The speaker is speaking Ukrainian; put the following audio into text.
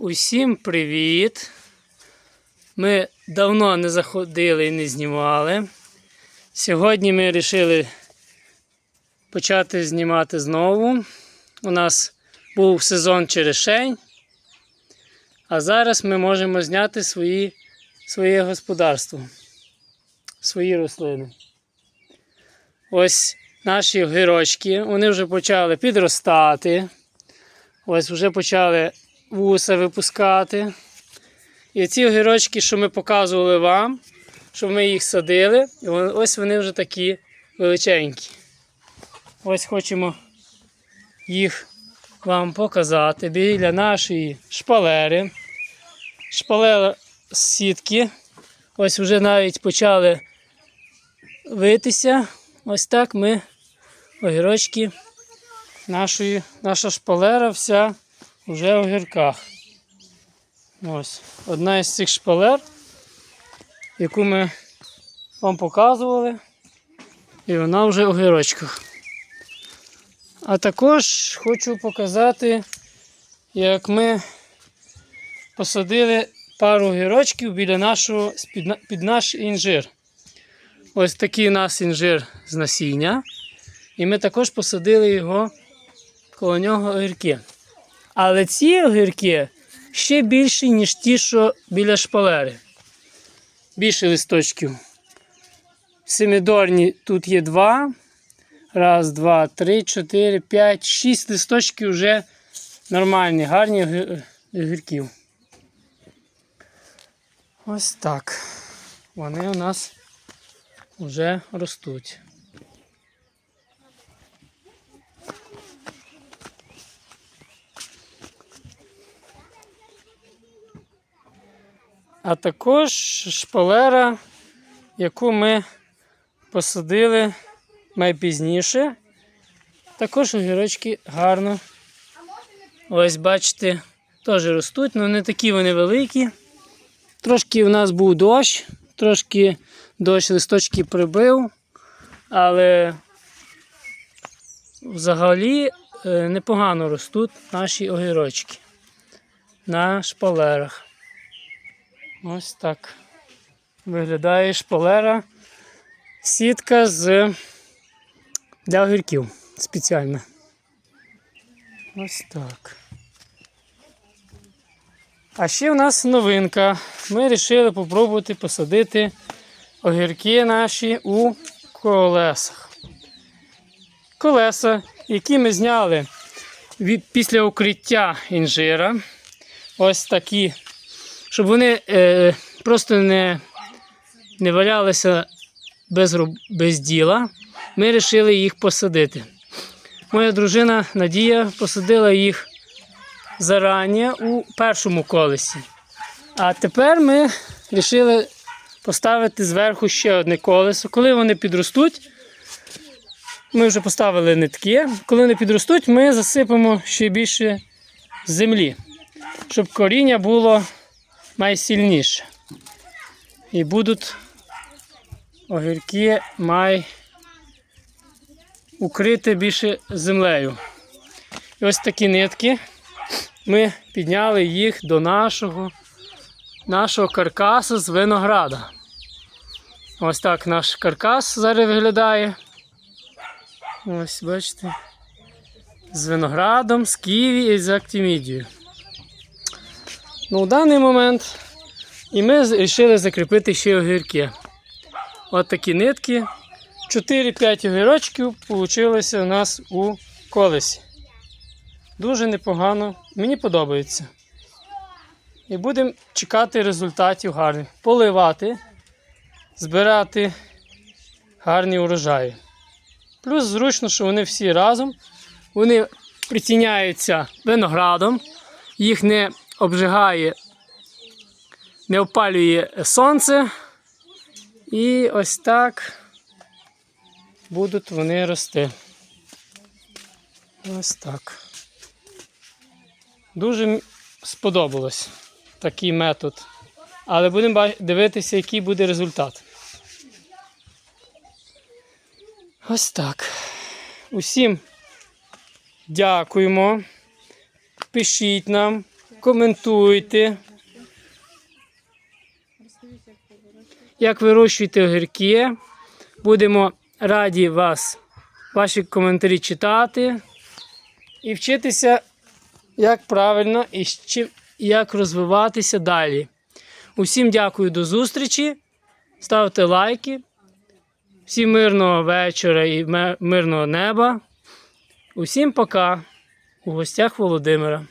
Усім привіт! Ми давно не заходили і не знімали. Сьогодні ми вирішили почати знімати знову. У нас був сезон черешень, а зараз ми можемо зняти свої, своє господарство, свої рослини. Ось наші огірочки, вони вже почали підростати. Ось вже почали вуса випускати. І ці огірочки, що ми показували вам, що ми їх садили, і ось вони вже такі величенькі. Ось хочемо їх вам показати біля нашої шпалери. Шпалера з сітки. Ось вже навіть почали витися. Ось так ми огірочки нашої, наша шпалера вся вже огірках. Ось одна із цих шпалер, яку ми вам показували, і вона вже в огірочках. А також хочу показати, як ми посадили пару огірочків біля нашого під наш інжир. Ось такий у нас інжир з насіння. І ми також посадили його коло нього огірки. Але ці огірки ще більші, ніж ті, що біля шпалери. Більше листочків. Семидорні тут є два. Раз, два, три, чотири, п'ять, шість листочків вже нормальні, гарні огірків. Ось так. Вони у нас вже ростуть. А також шпалера, яку ми посадили найпізніше. Також огірочки гарно. Ось бачите, теж ростуть, але не такі вони великі. Трошки у нас був дощ, трошки дощ листочки прибив, але взагалі е, непогано ростуть наші огірочки на шпалерах. Ось так виглядає шпалера. Сітка з для огірків спеціальна. Ось так. А ще в нас новинка. Ми вирішили спробувати посадити огірки наші у колесах. Колеса, які ми зняли від, після укриття інжира. Ось такі щоб вони е, просто не, не валялися без, без діла, ми вирішили їх посадити. Моя дружина Надія посадила їх зарані у першому колесі. А тепер ми вирішили поставити зверху ще одне колесо. Коли вони підростуть, ми вже поставили нитки. Коли вони підростуть, ми засипемо ще більше землі, щоб коріння було найсильніше. І будуть огірки май укрити більше землею. І ось такі нитки. Ми підняли їх до нашого, нашого каркасу з винограда. Ось так наш каркас зараз виглядає. Ось, бачите. З виноградом, з ківі і з актимідією. Ну, в даний момент і ми вирішили закріпити ще огірки. От такі нитки. 4-5 огірочків вийшло у нас у колесі. Дуже непогано, мені подобається. І будемо чекати результатів гарних. Поливати, збирати гарні урожаї. Плюс зручно, що вони всі разом. Вони притіняються виноградом, їх не обжигає, не опалює сонце. І ось так будуть вони рости. Ось так. Дуже сподобалось такий метод. Але будемо дивитися, який буде результат. Ось так. Усім дякуємо. Пишіть нам, коментуйте. Як вирощуєте огірки. Будемо раді вас, ваші коментарі читати і вчитися, як правильно і як розвиватися далі. Усім дякую до зустрічі. Ставте лайки. Всім мирного вечора і мирного неба. Усім пока. У гостях Володимира.